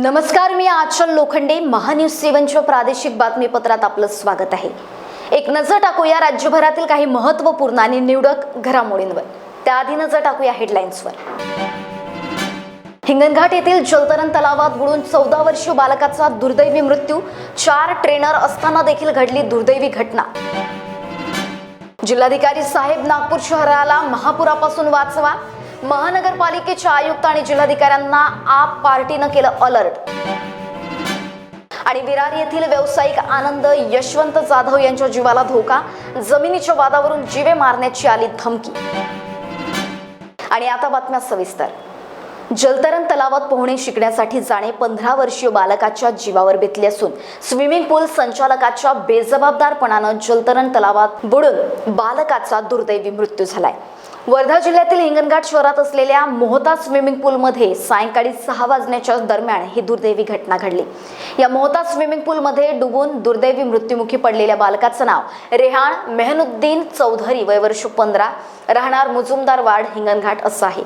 नमस्कार मी आचल लोखंडे महान्यूज सेवनच्या प्रादेशिक बातमीपत्रात आपलं स्वागत आहे. एक नजर टाकूया राज्यभरातील काही महत्त्वपूर्ण आणि निवडक घडामोडींवर. त्याआधी नजर टाकूया हेडलाईन्सवर हिंगणघाट येथील जलतरण तलावात बुडून चौदा वर्षीय बालकाचा दुर्दैवी मृत्यू चार ट्रेनर असताना देखील घडली दुर्दैवी घटना. जिल्हाधिकारी साहेब नागपूर शहराला महापुरापासून वाचवा महानगरपालिकेच्या आयुक्त आणि जिल्हाधिकाऱ्यांना आप पार्टीनं केलं अलर्ट. आणि विरार येथील व्यावसायिक आनंद यशवंत जाधव यांच्या जीवाला धोका जमिनीच्या वादावरून जीवे मारण्याची आली धमकी. आणि आता बातम्या सविस्तर. जलतरण तलावात पोहणे शिकण्यासाठी जाणे पंधरा वर्षीय बालकाच्या जीवावर बेतले असून स्विमिंग पूल संचालकाच्या बेजबाबदारपणानं जलतरण तलावात बुडून बालकाचा दुर्दैवी मृत्यू झालाय. वर्धा जिल्ह्यातील हिंगणघाट शहरात असलेल्या मोहता स्विमिंग पूलमध्ये सायंकाळी सहा वाजण्याच्या दरम्यान ही दुर्दैवी घटना घडली. या मोहता स्विमिंग पूलमध्ये डुबून दुर्दैवी मृत्युमुखी पडलेल्या बालकाचं नाव रेहाण मेहनुद्दीन चौधरी वयवर्ष पंधरा. राहणार मुजुमदार वार्ड हिंगणघाट असं आहे.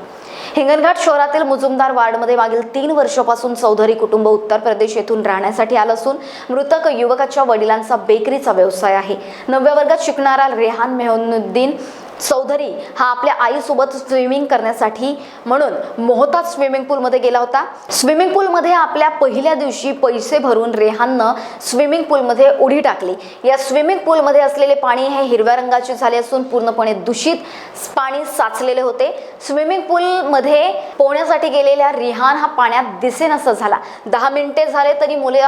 हिंगणघाट शहरातील मुजुमदार वार्डमध्ये मागील तीन वर्षापासून चौधरी कुटुंब उत्तर प्रदेश येथून राहण्यासाठी आलं असून मृतक युवकाच्या वडिलांचा बेकरीचा व्यवसाय आहे. नवव्या वर्गात शिकणारा रेहान मेहनुद्दीन चौधरी हा आपल्या आईसोबत स्विमिंग करण्यासाठी म्हणून मोहतात स्विमिंग पूलमध्ये गेला होता. स्विमिंग पूलमध्ये आपल्या पहिल्या दिवशी पैसे भरून रेहाननं स्विमिंग पूलमध्ये उडी टाकली. या स्विमिंग पूलमध्ये असलेले पाणी हे हिरव्या रंगाचे झाले असून पूर्णपणे दूषित पाणी साचलेले होते. स्विमिंग पूलमध्ये पोहण्यासाठी गेलेल्या रिहान हा पाण्यात दिसेनासा झाला. दहा मिनिटे झाले तरी मुले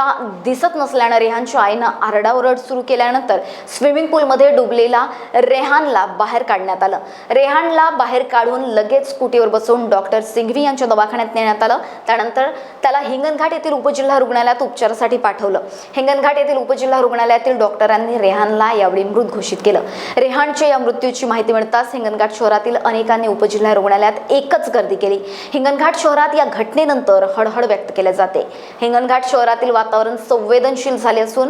दिसत नसल्यानं रेहानच्या आईनं आरडाओरड सुरू केल्यानंतर स्विमिंग पूलमध्ये डुबलेला रेहानला बाहेर काढला. काढण्यात आलं. रेहानला बाहेर काढून लगेच स्कूटीवर बसवून डॉक्टर सिंघवी यांच्या दवाखान्यात नेण्यात आलं. त्यानंतर त्याला हिंगणघाट येथील उपजिल्हा रुग्णालयात उपचारासाठी पाठवलं. हिंगणघाट येथील उपजिल्हा रुग्णालयातील डॉक्टरांनी रेहानला यावेळी मृत घोषित केलं. रेहानच्या या मृत्यूची माहिती मिळताच हिंगणघाट शहरातील अनेकांनी उपजिल्हा रुग्णालयात एकच गर्दी केली. हिंगणघाट शहरात या घटनेनंतर हळहळ व्यक्त केल्या जाते. हिंगणघाट शहरातील वातावरण संवेदनशील झाले असून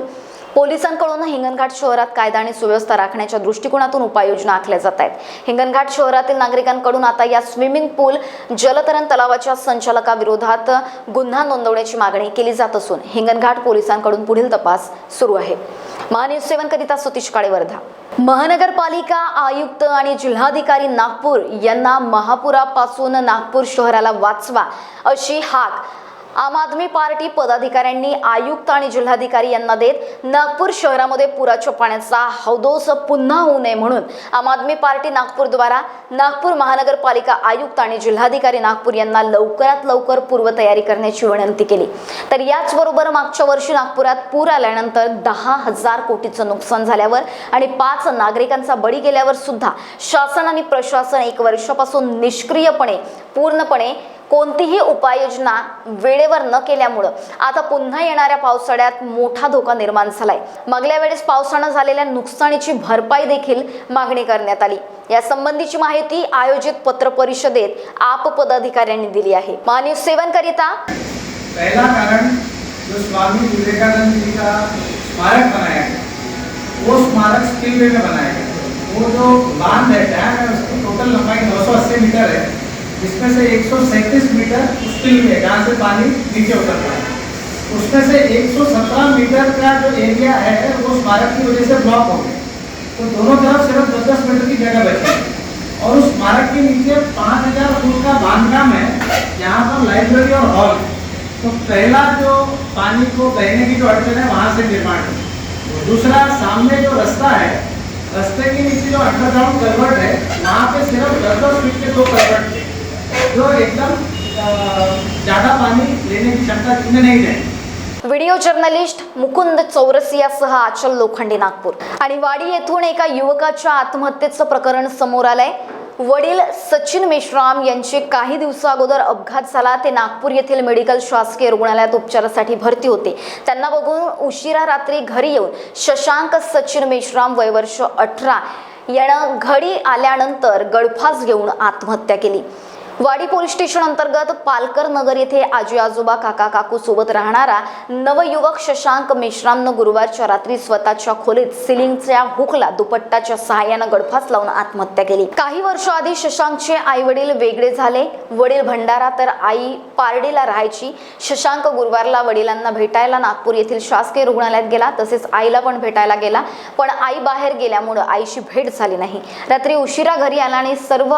पोलिसांकडून हिंगणघाट शहरात कायदा आणि सुव्यवस्था राखण्याच्या दृष्टिकोनातून उपाययोजना आखल्या जात आहेत. हिंगणघाट शहरातील नागरिकांकडून आता या स्विमिंग पूल जलतरण तलावाच्या संचालकाविरोधात गुन्हा नोंदवण्याची मागणी केली जात असून हिंगणघाट पोलिसांकडून पुढील तपास सुरू आहे. महान्यूज सेवन करिता सतीश काळे वर्धा महानगरपालिका आयुक्त आणि जिल्हाधिकारी नागपूर यांना महापुरापासून नागपूर शहराला वाचवा अशी हाक आम आदमी पार्टी पदाधिकाऱ्यांनी आयुक्त आणि जिल्हाधिकारी यांना देत नागपूर शहरामध्ये पुराच्या पाण्याचा हौदोस पुन्हा होऊ नये म्हणून आम आदमी पार्टी नागपूरद्वारा नागपूर महानगरपालिका आयुक्त आणि जिल्हाधिकारी नागपूर यांना लवकरात लवकर पूर्वतयारी करण्याची विनंती केली. तर याचबरोबर मागच्या वर्षी नागपुरात पूर आल्यानंतर दहा हजार कोटीचं नुकसान झाल्यावर आणि पाच नागरिकांचा बळी गेल्यावर सुद्धा शासन आणि प्रशासन एक वर्षापासून निष्क्रियपणे पूर्णपणे कोणतीही उपाययोजना वेळेवर न केल्यामुळं आता पुन्हा येणाऱ्या पावसाळ्यात मोठा धोका निर्माण झालाय. मागल्या वेळेस पावसानं झालेल्या नुकसानीची भरपाई देखील मागणी करण्यात आली. या संबंधीची माहिती आयोजित पत्र परिषदेत आप पदाधिकाऱ्यांनी दिली आहे. मान्य सेवन करिता पहला कारण जो स्वामी विवेकानंद जी का स्मारक बनाया गया. वो स्मारक स्पिलवे में बनाया गया. वो जो बांध है डैम है उसकी टोटल लंबाई 980 मीटर है जिसमें से एक सौ सैंतीस मीटर स्पिलवे जहाँ से पानी नीचे उतरता है। उसमें से 117 मीटर का जो एरिया है, वो स्मारक की वजह से ब्लॉक हो गया। तो दोनों तरफ़ सिर्फ़ दस दस मीटर की जगह बची और उस स्मारक के नीचे पाँच हज़ार फुट का बांधकाम है यहाँ पर लाइब्रेरी और हॉल तो पहला जो पानी को बहने की जो अड़चन है, वहाँ से निर्माण है। दूसरा, सामने जो रास्ता है, रास्ते के नीचे जो अंडरग्राउंड कलवर्ट है, वहाँ पे सिर्फ़ दस दस फीट के दो कलवर्ट थे। जो एकदम ज़्यादा पानी लेने की क्षमता जिनमें नहीं थे व्हिडिओ जर्नलिस्ट मुकुंद चौरसियासह आचल लोखंडे नागपूर. आणि वाडी येथून एका युवकाच्या आत्महत्येचं प्रकरण समोर आलंय. वडील सचिन मेश्राम यांचे काही दिवसा अगोदर अपघात झाला. ते नागपूर येथील मेडिकल शासकीय रुग्णालयात उपचारासाठी भरती होते. त्यांना बघून उशिरा रात्री घरी येऊन शशांक सचिन मेश्राम वयवर्ष अठरा यानं घडी आल्यानंतर गळफास घेऊन आत्महत्या केली. वाडी पोलीस स्टेशन अंतर्गत पालकर नगर येथे आजी आजोबा काका काकू सोबत राहणारा नवयुवक शशांक मेश्रामनं गुरुवारच्या रात्री स्वतःच्या खोलीत सिलिंगच्या हुकला दुपट्टाच्या सहाय्यानं गडफास लावून आत्महत्या केली. काही वर्ष आधी शशांकचे आई वडील वेगळे झाले. वडील भंडारा तर आई पारडीला राहायची. शशांक गुरुवारला वडिलांना भेटायला नागपूर येथील शासकीय रुग्णालयात गेला. तसेच आईला पण भेटायला गेला. पण आई बाहेर गेल्यामुळं आईशी भेट झाली नाही. रात्री उशिरा घरी आला आणि सर्व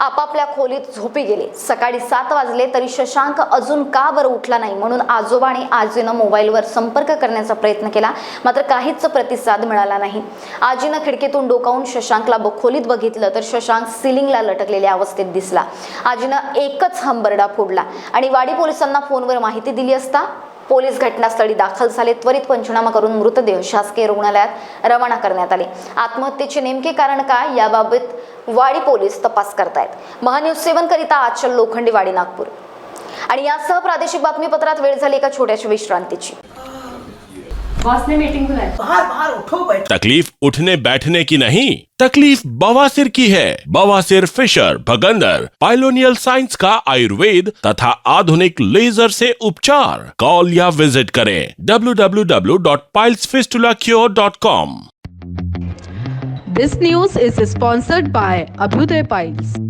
आपापल्या खोलीत झोपी गेले. सकाळी सात वाजले तरी शशांक अजून का बरं उठला नाही? म्हणून आजोबा आणि आजीनं मोबाईलवर संपर्क करण्याचा प्रयत्न केला. मात्र काहीच प्रतिसाद मिळाला नाही. आजीनं खिडकीतून डोकावून शशांकला ब- खोलीत बघितलं तर शशांक सिलिंगला लटकलेल्या अवस्थेत दिसला. आजीनं एकच हंबरडा फोडला आणि वाडी पोलिसांना फोनवर माहिती दिली असता पोलीस घटनास्थळी दाखल झाले. त्वरित पंचनामा करून मृतदेह शासकीय रुग्णालयात रवाना करण्यात आले. आत्महत्येचे नेमके कारण काय? याबाबत वाडी पोलीस तपास करतायत. महान्यूज सेवन करिता आचल लोखंडी वाडी नागपूर. आणि यासह प्रादेशिक बातमीपत्रात वेळ झाली एका छोट्याशा विश्रांतीची. बॉस ने मीटिंग बुलाई। बाहर बाहर उठो बैठ। तकलीफ़ उठने बैठने की नहीं तकलीफ़ बवासीर की है। बवासीर फिशर भगंदर पाइलोनियल साइंस का आयुर्वेद तथा आधुनिक लेजर से उपचार। कॉल या विज़िट करें। www.pilesfistulacure.com this news is sponsored by Abhyuday piles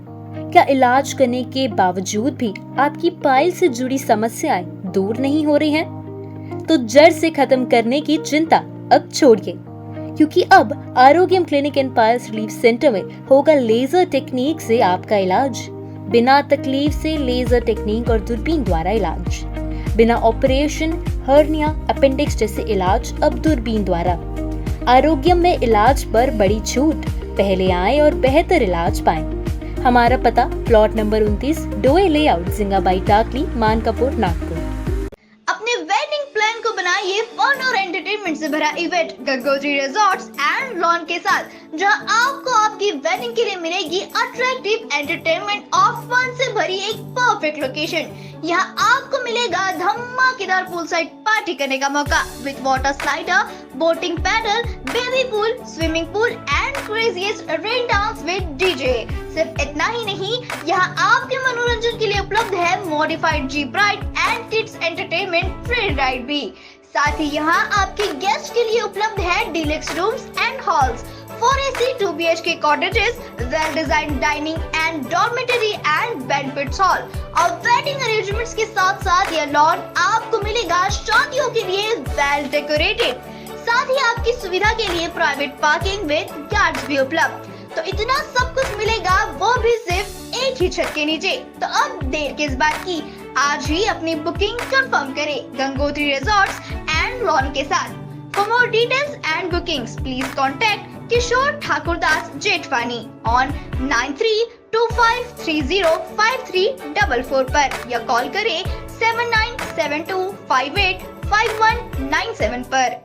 क्या इलाज करने के बावजूद भी आपकी पाइल से जुड़ी समस्याएँ दूर नहीं हो रही हैं? तो जड़ से खत्म करने की चिंता अब छोड़िए, क्योंकि अब Arogyam clinic and piles relief centre में होगा लेजर टेक्निक से आपका इलाज। बिना तकलीफ़ से लेजर टेक्निक और दूरबीन द्वारा इलाज। बिना ऑपरेशन, हर्निया, अपेंडिक्स जैसे इलाज अब दूरबीन द्वारा। आरोग्यम में इलाज पर बड़ी छूट। पहले आए और बेहतर इलाज पाएँ। हमारा पता प्लॉट नंबर 29 डोए लेआउट जिंगाबाई टाकली मानकापुर नागपुर अपने वेडिंग को फन और एंटरटेनमेंट से भरा event Gangotri resorts and lawn के साथ, जहाँ आपको आपकी वेडिंग के लिए मिलेगी अट्रैक्टिव एंटरटेनमेंट और फन से भरी एक परफेक्ट लोकेशन यहाँ आपको मिलेगा धमाकेदार पूल साइड पार्टी करने का मौका with water slider boating paddle baby pool swimming pool and craziest rain dance with DJ सिर्फ़ इतना ही नहीं, यहाँ आपके मनोरंजन के लिए उपलब्ध है modified jeep ride and kids entertainment free ride भी। साथ ही यहाँ आपके गेस्ट के लिए उपलब्ध है deluxe rooms and halls four A C two B H K cottages well design dining and dormitory and banquets hall और वेडिंग अरेंजमेंट्स के साथ साथ यह लॉन आपको मिलेगा शादियों के लिए वेल डेकोरेटेड साथ ही आपकी सुविधा के लिए प्राइवेट पार्किंग विद गार्ड्स भी उपलब्ध. तो इतना सब कुछ मिलेगा, वो भी सिर्फ़ एक ही छत के नीचे. तो अब देर किस बात की? आज ही अपनी बुकिंग कंफर्म करें गंगोत्री रिजॉर्ट्स एंड लॉन के साथ। For more details and bookings please contact Kishore Thakur Das Jethwani on nine three two five three zero five three double four पर या कॉल करें seven nine seven two five eight five one nine seven per.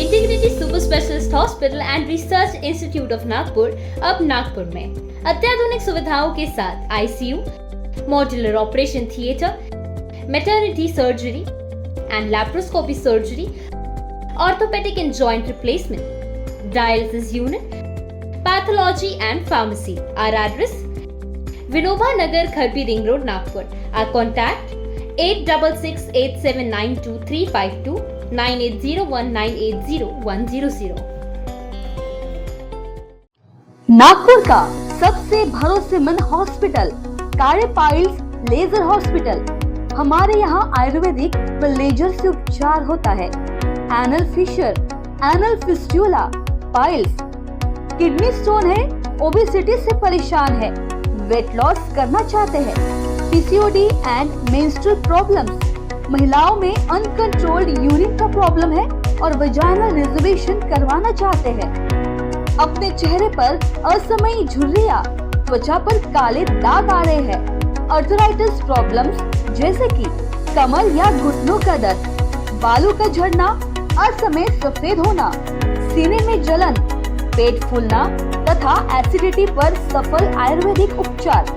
Integrity super specialist hospital and research institute of Nagpur अब नागपुर में। अत्याधुनिक सुविधाओं के साथ ICU modular operation theatre maternity surgery and laparoscopy surgery orthopaedic and joint replacement dialysis unit pathology and pharmacy our address Vinoba Nagar Kharbi ring road Nagpur our contact 8668792352 9801980100 Nagpur का सबसे भरोसेमंद hospital कारे पाइल्स लेजर हॉस्पिटल हमारे यहाँ आयुर्वेदिक व ledger से उपचार होता है। Anal fissure anal fistula piles kidney stone है ओबेसिटी से परेशान है। वेट लॉस करना चाहते हैं। पीसीओडी एंड मेंस्ट्रुअल प्रॉब्लम्स महिलाओं में अनकंट्रोल्ड यूरिन का प्रॉब्लम है और वजाइनल रिजर्वेशन करवाना चाहते हैं। अपने चेहरे पर असमयी झुर्रियाँ त्वचा पर काले दाग आ रहे हैं। अर्थराइटिस प्रॉब्लम्स जैसे कि कमर या घुटनों का दर्द, बालों का झड़ना, असमय सफ़ेद होना, सीने में जलन, पेट फूलना तथा एसिडिटी पर सफल आयुर्वेदिक उपचार।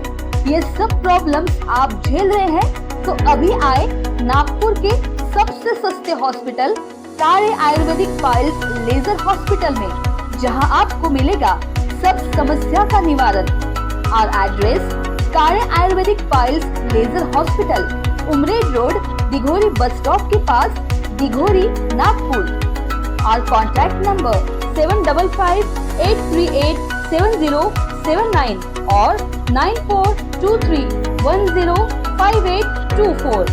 ये सब प्रॉब्लम्स आप झेल रहे हैं तो अभी आए नागपुर के सबसे सस्ते हॉस्पिटल सारे आयुर्वेदिक पाइल्स लेजर हॉस्पिटल में, जहाँ आपको मिलेगा सब समस्या का निवारण। Our address Kare Ayurvedic Files Laser Hospital, Umred Road, Digori bus stop के पास, Digori, Nagpur. Our contact number 7558387079 or 9423105824.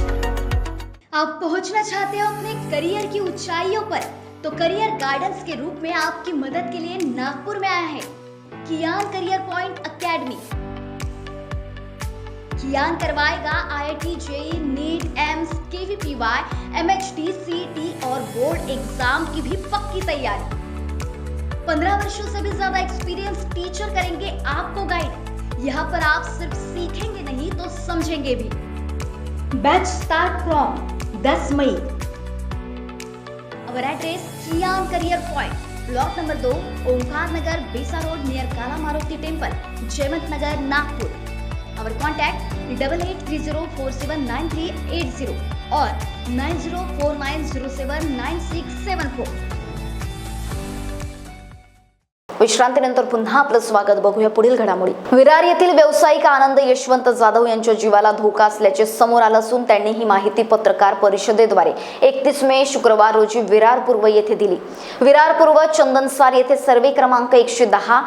आप पहुँचना चाहते हो अपने करियर की ऊंचाइयों पर तो करियर गाइडेंस के रूप में आपकी मदद के लिए नागपुर में आया है Kiyan career point academy Kiyan करवाएगा IIT JEE NEET AIIMS KVPY MHT CET और बोर्ड एग्ज़ाम की भी पक्की तैयारी। पंद्रह वर्षों से भी ज़्यादा एक्सपीरियंस टीचर करेंगे आपको गाइड यहाँ पर आप सिर्फ़ सीखेंगे नहीं तो समझेंगे भी। Batch start from 10 May. Our address Kiyan career point block number though Omkar Nagar Besa road near Kala Maruti temple Jaywant Nagar Nagpur our contact double eight three zero four seven nine three eight zero और nine zero four nine zero seven nine six seven four विश्रांतीनंतर पुन्हा आपलं स्वागत बघूया पुढील घडामोडी. विरार येथील व्यावसायिक आनंद यशवंत जाधव यांच्या जीवाला धोका असल्याचे समोर आलं असून त्यांनी ही माहिती पत्रकार परिषदेद्वारे एकतीस मे शुक्रवार रोजी विरार पूर्व येथे दिली. विरार पूर्व चंदनसार येथे सर्वे क्रमांक एकशे दहा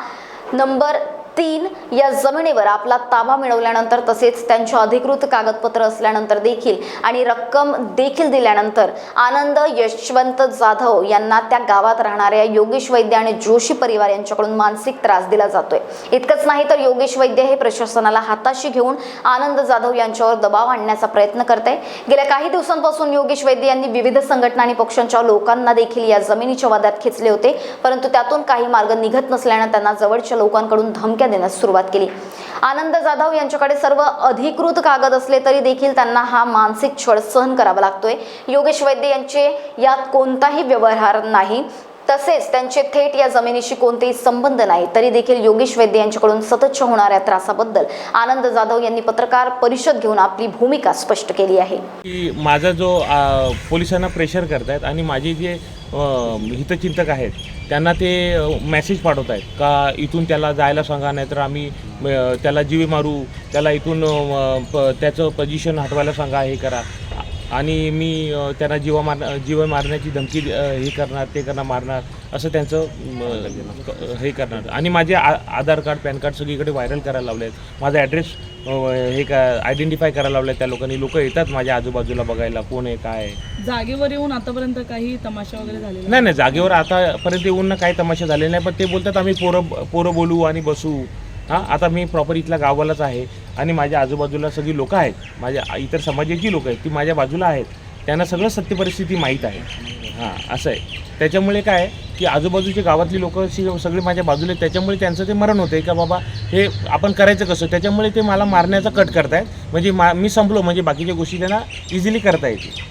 नंबर तीन या जमिनीवर आपला ताबा मिळवल्यानंतर तसेच त्यांच्या अधिकृत कागदपत्र असल्यानंतर देखील आणि रक्कम देखील दिल्यानंतर आनंद यशवंत जाधव यांना त्या गावात राहणाऱ्या योगेश वैद्य आणि जोशी परिवार यांच्याकडून मानसिक त्रास दिला जातोय. इतकंच नाही तर योगेश वैद्य हे प्रशासनाला हाताशी घेऊन आनंद जाधव यांच्यावर दबाव आणण्याचा प्रयत्न करते गेल्या काही दिवसांपासून योगेश वैद्य यांनी विविध संघटना आणि पक्षांच्या लोकांना देखील या जमिनीच्या वादात खेचले होते परंतु त्यातून काही मार्ग निघत नसल्यानं त्यांना जवळच्या लोकांकडून धमक्या देण्यास सुरुवात केली. आनंद जाधव यांच्याकडे सर्व अधिकृत कागद असले तरी देखील त्यांना हा मानसिक छळ सहन करावा लागतोय. योगेश वैद्य यांचे यात कोणताही व्यवहार नाही. तसेच त्यांचे थेट या जमिनीशी कोणतेही संबंध नाही. तरी देखील योगेश वैद्य यांच्याकडून सततच्या होणाऱ्या त्रासाबद्दल आनंद जाधव यांनी पत्रकार परिषद घेऊन आपली भूमिका स्पष्ट केली आहे. की माझा जो पोलिसांना प्रेशर करतायत आणि माझी जे हितचिंतक आहेत. त्यांना ते मेसेज पाठवत आहेत. का इथून त्याला जायला सांगा नाहीतर आम्ही त्याला जीवे मारू त्याला इथून प- त्याचं पोझिशन हटवायला सांगा हे करा. आणि मी त्यांना जीवा मार जीव मारण्याची धमकी हे करणार ते करणार मारणार असं त्यांचं हे करणार. आणि माझे आ आधार कार्ड पॅन कार्ड सगळीकडे व्हायरल करायला लावले आहेत माझा ॲड्रेस हे का आयडेंटिफाय करायला लावलं त्या लोकांनी. लोक येतात माझ्या आजूबाजूला बघायला कोण आहे काय आहे. जागेवर येऊन आतापर्यंत काही तमाशा वगैरे झालेला नाही नाही जागेवर आतापर्यंत येऊन ना काही तमाशा झाले नाही पण ते बोलतात आम्ही पोरं पोरं बोलू आणि बसू. हां आता मी प्रॉपर इथल्या गावालाच आहे. आणि माझ्या आजूबाजूला सगळी लोकं आहेत माझ्या इतर समाजाची लोकं आहेत ती माझ्या बाजूला आहेत त्यांना सगळं सत्य परिस्थिती माहीत आहे. हां असं आहे. त्याच्यामुळे काय आहे की आजूबाजूचे गावातली लोक सगळे माझ्या बाजूला आहेत त्याच्यामुळे त्यांचं ते मरण होतं का बाबा हे आपण करायचं कसं? त्याच्यामुळे ते मला मारण्याचा कट करतायत. म्हणजे मा मी संपलो म्हणजे बाकीच्या गोष्टी त्यांना इझिली करता येतील.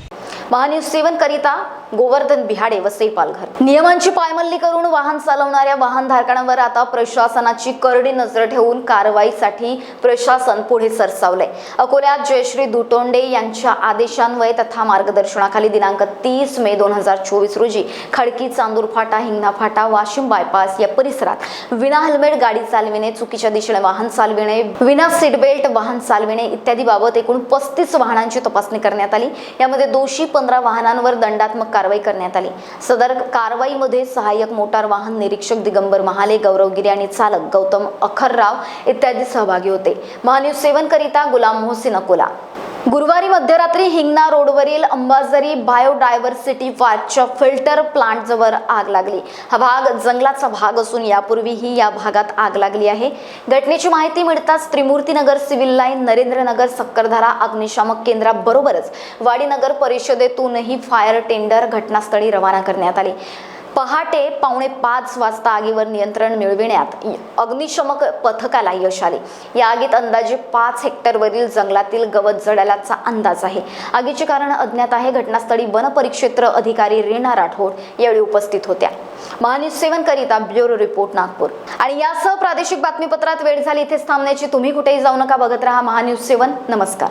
महान्यूज सेवन करिता गोवर्धन बिहाडे वसई पालघर नियमांची पायमल्ली करून वाहन चालवणाऱ्या वाहनधारकांवर आता प्रशासनाची करडी नजर ठेवून कारवाईसाठी प्रशासन पुढे सरसावलंय. अकोल्यात जयश्री दुटोंडे यांच्या आदेशान्वये तथा मार्गदर्शनाखाली दिनांक तीस मे दोन हजार चोवीस रोजी खडकी चांदूर फाटा हिंगणा फाटा वाशिम बायपास या परिसरात विना हेल्मेट गाडी चालविणे चुकीच्या दिशेने वाहन चालविणे विना सीट बेल्ट वाहन चालविणे इत्यादी बाबत एकूण पस्तीस वाहनांची तपासणी करण्यात आली. यामध्ये दोषी पंधरा वाहनांवर दंडात्मक कारवाई करण्यात आली. सदर कारवाईमध्ये सहाय्यक मोटार वाहन निरीक्षक दिगंबर महाले गौरवगिरी आणि चालक गौतम अखरराव इत्यादी सहभागी होते. महान्यूज सेवन करिता गुलाम मोहसिन अकोला. गुरुवारी मध्यरात्री हिंगणा रोडवरील अंबाझरी बायोडायव्हर्सिटी पार्कच्या फिल्टर प्लांटजवळ आग लागली. हा भाग जंगलाचा भाग असून यापूर्वीही या भागात आग लागली आहे. घटनेची माहिती मिळताच त्रिमूर्तीनगर सिव्हिल लाईन नरेंद्रनगर सक्करधारा अग्निशामक केंद्राबरोबरच वाडीनगर परिषदेतूनही फायर टेंडर घटनास्थळी रवाना करण्यात आली. पहाटे पावणे पाच वाजता आगीवर नियंत्रण मिळविण्यात अग्निशमक पथकाला यश आले. या आगीत अंदाजे पाच हेक्टरवरील जंगलातील गवत जळाल्याचा अंदाज आहे. आगीचे कारण अज्ञात आहे. घटनास्थळी वनपरिक्षेत्र अधिकारी रीना राठोड यावेळी उपस्थित होत्या. महान्यूज सेवन करिता ब्युरो रिपोर्ट नागपूर. आणि यासह प्रादेशिक बातमीपत्रात वेळ झाली. इथेच थांबण्याची तुम्ही कुठेही जाऊ नका. बघत राहा महान्यूज सेवन नमस्कार.